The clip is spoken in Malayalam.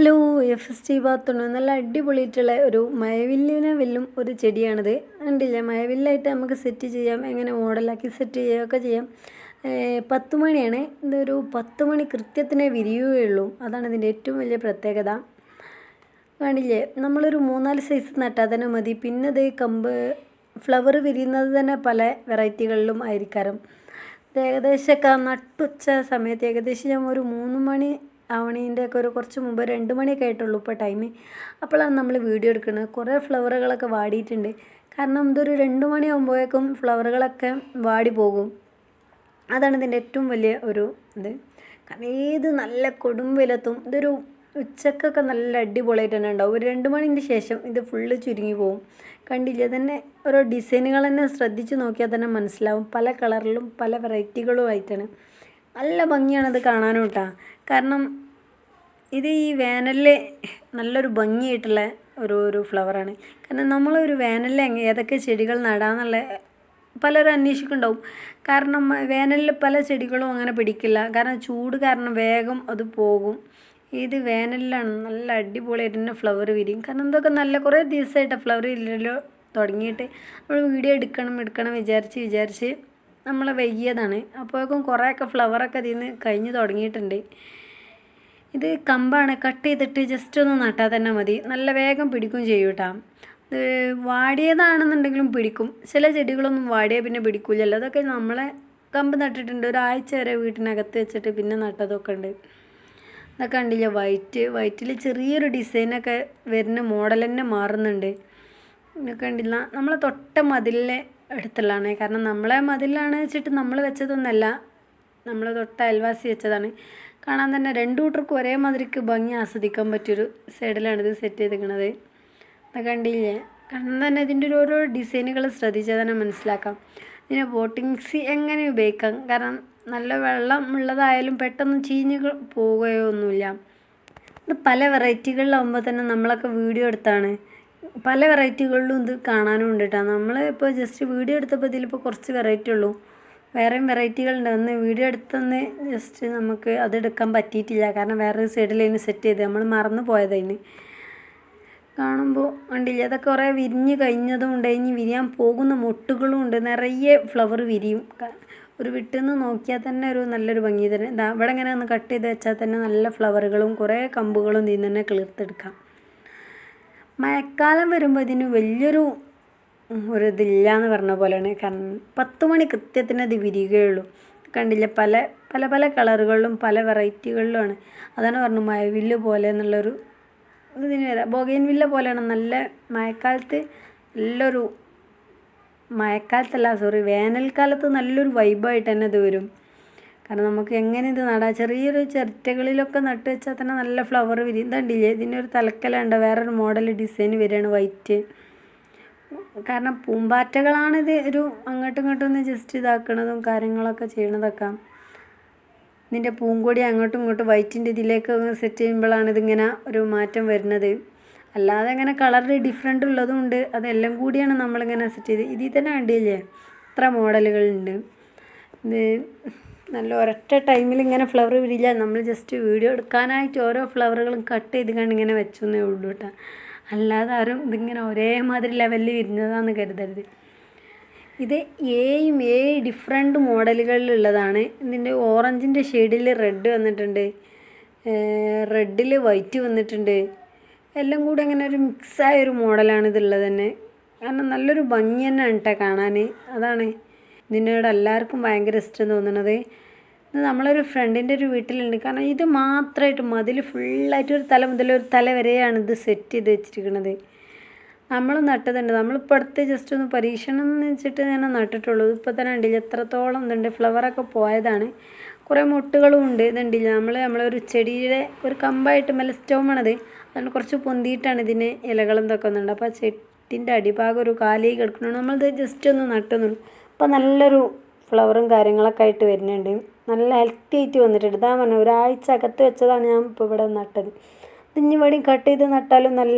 ഹലോ എഫ് എസ് ടി ബാത്തുണ്ട് നല്ല അടിപൊളിയായിട്ടുള്ള ഒരു മയവില്ലിനെ വെല്ലും ഒരു ചെടിയാണിത്. കണ്ടില്ലേ? മയവില്ലായിട്ട് നമുക്ക് സെറ്റ് ചെയ്യാം. എങ്ങനെ മോഡലാക്കി സെറ്റ് ചെയ്യുകയൊക്കെ ചെയ്യാം. പത്ത് മണിയാണ്. ഇതൊരു പത്ത് മണി കൃത്യത്തിനെ വിരിയുകയുള്ളൂ. അതാണ് ഇതിന്റെ ഏറ്റവും വലിയ പ്രത്യേകത. കാണില്ലേ നമ്മളൊരു മൂന്നാൽ സൈസ് നട്ടാൽ തന്നെ മതി. പിന്നെ ഇത് കമ്പ് ഫ്ലവർ വിരിയുന്നത് തന്നെ പല വെറൈറ്റികളിലും ആയിരിക്കാറും ഏകദേശമൊക്കെ നട്ടുച്ച സമയത്ത് ഏകദേശം ഞാൻ ഒരു മൂന്ന് മണി ആവണീന്റെ ഒക്കെ ഒരു കുറച്ച് മുമ്പ് രണ്ട് മണിയൊക്കെ ആയിട്ടുള്ളൂ ഇപ്പോൾ ടൈം അപ്പോഴാണ് നമ്മൾ വീഡിയോ എടുക്കുന്നത് കുറേ ഫ്ലവറുകളൊക്കെ വാടിയിട്ടുണ്ട്. കാരണം ഇതൊരു രണ്ട് മണിയാകുമ്പോഴേക്കും ഫ്ലവറുകളൊക്കെ വാടി പോകും. അതാണ് ഇതിന്റെ ഏറ്റവും വലിയ ഒരു ഇത്. കാരണം ഏത് നല്ല കൊടും വെയിലത്തും ഇതൊരു ഉച്ചക്കൊക്കെ നല്ല അടിപൊളിയായിട്ട് തന്നെ ഉണ്ടാവും. ഒരു രണ്ട് മണിന്റെ ശേഷം ഇത് ഫുള്ള് ചുരുങ്ങി പോകും. കണ്ടില്ല? തന്നെ ഓരോ ഡിസൈനുകൾ തന്നെ ശ്രദ്ധിച്ച് നോക്കിയാൽ തന്നെ മനസ്സിലാവും. പല കളറിലും പല വെറൈറ്റികളും ആയിട്ടാണ്. നല്ല ഭംഗിയാണത് കാണാനും കേട്ടോ കാരണം ഇത് ഈ വേനലിൽ നല്ലൊരു ഭംഗിയായിട്ടുള്ള ഒരു ഒരു ഫ്ലവറാണ്. കാരണം നമ്മളൊരു വേനലിൽ ഏതൊക്കെ ചെടികൾ നടാന്നുള്ള പലരും അന്വേഷിക്കുന്നുണ്ടാവും. കാരണം വേനലിൽ പല ചെടികളും അങ്ങനെ പിടിക്കില്ല. കാരണം ചൂട് കാരണം വേഗം അത് പോകും. ഇത് വേനലിലാണ് നല്ല അടിപൊളിയായിട്ട് തന്നെ ഫ്ലവർ വിരിയും കാരണം എന്തൊക്കെ നല്ല കുറേ ദിവസമായിട്ട് ഫ്ലവർ ഇല്ലല്ലോ തുടങ്ങിയിട്ട്. നമ്മൾ വീഡിയോ എടുക്കണം എടുക്കണം വിചാരിച്ച് വിചാരിച്ച് നമ്മൾ വൈകിയതാണ്. അപ്പോഴേക്കും കുറേയൊക്കെ ഫ്ലവറൊക്കെ ഇതിൽ നിന്ന് കഴിഞ്ഞ് തുടങ്ങിയിട്ടുണ്ട്. ഇത് കമ്പാണ് കട്ട് ചെയ്തിട്ട് ജസ്റ്റ് ഒന്ന് നട്ടാൽ തന്നെ മതി. നല്ല വേഗം പിടിക്കും ചെയ്യും കേട്ടോ. ഇത് വാടിയതാണെന്നുണ്ടെങ്കിലും പിടിക്കും. ചില ചെടികളൊന്നും വാടിയാൽ പിന്നെ പിടിക്കില്ലല്ലോ അതൊക്കെ നമ്മളെ കമ്പ് നട്ടിട്ടുണ്ട്. ഒരാഴ്ച വരെ വീട്ടിനകത്ത് വെച്ചിട്ട് പിന്നെ നട്ടതൊക്കെ ഉണ്ട്. അതൊക്കെ കണ്ടില്ല? വൈറ്റ്. വൈറ്റിൽ ചെറിയൊരു ഡിസൈനൊക്കെ വരുന്ന മോഡൽ തന്നെ മാറുന്നുണ്ട്. ഇതൊക്കെ കണ്ടില്ല. നമ്മളെ തൊട്ട മതിലിലെ അടുത്തുള്ളതാണ് കാരണം നമ്മളെ മതിലാണ് വെച്ചിട്ട് നമ്മൾ വെച്ചതൊന്നല്ല. നമ്മൾ തൊട്ട് അയൽവാസി വെച്ചതാണ്. കാണാൻ തന്നെ രണ്ടു കൂട്ടർക്കും ഒരേ മാതിരിക്ക് ഭംഗി ആസ്വദിക്കാൻ പറ്റിയൊരു സൈഡിലാണ് ഇത് സെറ്റ് ചെയ്തിരിക്കുന്നത്. അത് കണ്ടില്ലേ? കാരണം തന്നെ ഇതിന്റെ ഒരു ഓരോ ഡിസൈനുകൾ ശ്രദ്ധിച്ചാൽ തന്നെ മനസ്സിലാക്കാം. ഇതിനെ ബോട്ടിങ്സ് എങ്ങനെ ഉപയോഗിക്കാം? കാരണം നല്ല വെള്ളം ഉള്ളതായാലും പെട്ടെന്ന് ചീഞ്ഞ് പോവുകയോ ഒന്നുമില്ല ഇത് പല വെറൈറ്റികളിലാവുമ്പോൾ തന്നെ നമ്മളൊക്കെ വീഡിയോ എടുത്താണ്. പല വെറൈറ്റികളിലും ഇത് കാണാനും ഉണ്ട് കേട്ടോ നമ്മൾ ഇപ്പോൾ ജസ്റ്റ് വീഡിയോ എടുത്തപ്പോൾ ഇതിലിപ്പോൾ കുറച്ച് വെറൈറ്റി ഉള്ളൂ. വേറെയും വെറൈറ്റികളുണ്ട് ഒന്ന് വീഡിയോ എടുത്തൊന്ന് ജസ്റ്റ് നമുക്ക് അതെടുക്കാൻ പറ്റിയിട്ടില്ല. കാരണം വേറൊരു സൈഡിൽ അതിന് സെറ്റ് ചെയ്ത് നമ്മൾ മറന്നു പോയതതിന് കാണുമ്പോൾ കണ്ടില്ല? അതൊക്കെ കുറേ വിരിഞ്ഞ് കഴിഞ്ഞതും ഉണ്ട്. ഇനി വിരിയാൻ പോകുന്ന മൊട്ടുകളും ഉണ്ട്. നിറയെ ഫ്ലവർ വിരിയും. ഒരു വിട്ടെന്ന് നോക്കിയാൽ തന്നെ ഒരു നല്ലൊരു ഭംഗി തന്നെ. ഇവിടെ ഇങ്ങനെ ഒന്ന് കട്ട് ചെയ്ത് വെച്ചാൽ തന്നെ നല്ല ഫ്ലവറുകളും കുറേ കമ്പുകളും ഇതിൽ തന്നെ കിളിർത്തെടുക്കാം. മഴക്കാലം വരുമ്പോൾ ഇതിന് വലിയൊരു ഒരു ഇതില്ല എന്ന് പറഞ്ഞ പോലെയാണ്. കാരണം പത്ത് മണി കൃത്യത്തിന് അത് വിരിയുകയുള്ളൂ. കണ്ടില്ല? പല പല പല കളറുകളിലും പല വെറൈറ്റികളിലുമാണ്. അതാണ് പറഞ്ഞു മഴവില്ല് പോലെ എന്നുള്ളൊരു ഇതിന് വരാം. ബൊഗൈൻ വില്ല പോലെയാണ്. നല്ല മഴക്കാലത്ത് നല്ലൊരു മഴക്കാലത്തല്ല സോറി വേനൽക്കാലത്ത് നല്ലൊരു വൈബായിട്ട് തന്നെ ഇത് വരും. കാരണം നമുക്ക് എങ്ങനെ ഇത് നടാം? ചെറിയൊരു ചിരട്ടകളിലൊക്കെ നട്ട് വെച്ചാൽ തന്നെ നല്ല ഫ്ലവർ വിരിയും ഇതുണ്ടില്ലേ ഇതിനൊരു തലക്കലുണ്ട് വേറൊരു മോഡൽ ഡിസൈൻ വരികയാണ് വൈറ്റ് കാരണം പൂമ്പാറ്റകളാണ് ഇത് ഒരു അങ്ങോട്ടും ഇങ്ങോട്ടും ഒന്ന് ജസ്റ്റ് ഇതാക്കണതും കാര്യങ്ങളൊക്കെ ചെയ്യണതൊക്കെ. ഇതിന്റെ പൂങ്കൊടി അങ്ങോട്ടും ഇങ്ങോട്ടും വൈറ്റിന്റെ ഇതിലേക്ക് സെറ്റ് ചെയ്യുമ്പോഴാണ് ഇതിങ്ങനെ ഒരു മാറ്റം വരുന്നത്. അല്ലാതെ ഇങ്ങനെ കളറിൽ ഡിഫറെന്റ് ഉള്ളതും ഉണ്ട്. അതെല്ലാം കൂടിയാണ് നമ്മളിങ്ങനെ സെറ്റ് ചെയ്ത്. ഇതിൽ തന്നെ കണ്ടില്ലേ? ഇത്ര മോഡലുകളുണ്ട് ഇത് നല്ല ഒരൊറ്റ ടൈമിൽ ഇങ്ങനെ ഫ്ലവർ വിരില്ല നമ്മൾ ജസ്റ്റ് വീഡിയോ എടുക്കാനായിട്ട് ഓരോ ഫ്ലവറുകളും കട്ട് ചെയ്ത് കണ്ട് ഇങ്ങനെ വെച്ചു എന്നേ ഉള്ളൂ കേട്ടോ അല്ലാതെ ആരും ഇതിങ്ങനെ ഒരേമാതിരി ലെവലിൽ വിരിഞ്ഞതാണെന്ന് കരുതരുത്. ഇത് ഏയും ഏഴ് ഡിഫറെന്റ് മോഡലുകളിലുള്ളതാണ്. ഇതിന്റെ ഓറഞ്ചിന്റെ ഷെയ്ഡിൽ റെഡ് വന്നിട്ടുണ്ട്. റെഡിൽ വൈറ്റ് വന്നിട്ടുണ്ട്. എല്ലാം കൂടി അങ്ങനെ ഒരു മിക്സായ ഒരു മോഡലാണ് ഇതുള്ളത് തന്നെ. കാരണം നല്ലൊരു ഭംഗി തന്നെയാണ് കേട്ടോ കാണാൻ അതാണ് ഇതിനോട് എല്ലാവർക്കും ഭയങ്കര ഇഷ്ടം തോന്നുന്നത് ഇത് നമ്മളൊരു ഫ്രണ്ടിന്റെ ഒരു വീട്ടിലുണ്ട്. കാരണം ഇത് മാത്രമായിട്ട് മതിൽ ഫുള്ളായിട്ട് ഒരു തല മുതൽ ഒരു തല വരെയാണ് ഇത് സെറ്റ് ചെയ്ത് വെച്ചിരിക്കുന്നത് നമ്മൾ നട്ടതുണ്ട്. നമ്മളിപ്പോൾ അടുത്ത് ജസ്റ്റ് ഒന്ന് പരീക്ഷണം എന്ന് വെച്ചിട്ട് ഞാൻ നട്ടിട്ടുള്ളൂ. ഇപ്പോൾ തന്നെ ഉണ്ടില്ല. എത്രത്തോളം ഇതുണ്ട്. ഫ്ലവറൊക്കെ പോയതാണ്. കുറേ മുട്ടുകളും ഉണ്ട്. ഇതുണ്ടില്ല. നമ്മൾ നമ്മളൊരു ചെടിയുടെ ഒരു കമ്പായിട്ട് മെല്ല സ്റ്റോമാണത് അതുകൊണ്ട് കുറച്ച് പൊന്തിയിട്ടാണ് ഇതിന് ഇലകളും ഇതൊക്കെ ഒന്നുണ്ട് അപ്പോൾ ആ ചെട്ടിന്റെ അടിഭാഗം ഒരു കാലേ കിടക്കണം നമ്മളിത് ജസ്റ്റ് ഒന്ന് നട്ടുന്നുള്ളൂ. അപ്പോൾ നല്ലൊരു ഫ്ലവറും കാര്യങ്ങളൊക്കെ ആയിട്ട് വരുന്നുണ്ട്. നല്ല ഹെൽത്തി ആയിട്ട് വന്നിട്ടുണ്ട്. ഇതാ പറഞ്ഞത് ഒരാഴ്ച അകത്ത് വെച്ചതാണ് ഞാൻ ഇപ്പോൾ ഇവിടെ നട്ടത്. ഇനി ഇവിടെയും കട്ട് ചെയ്ത് നട്ടാലും നല്ല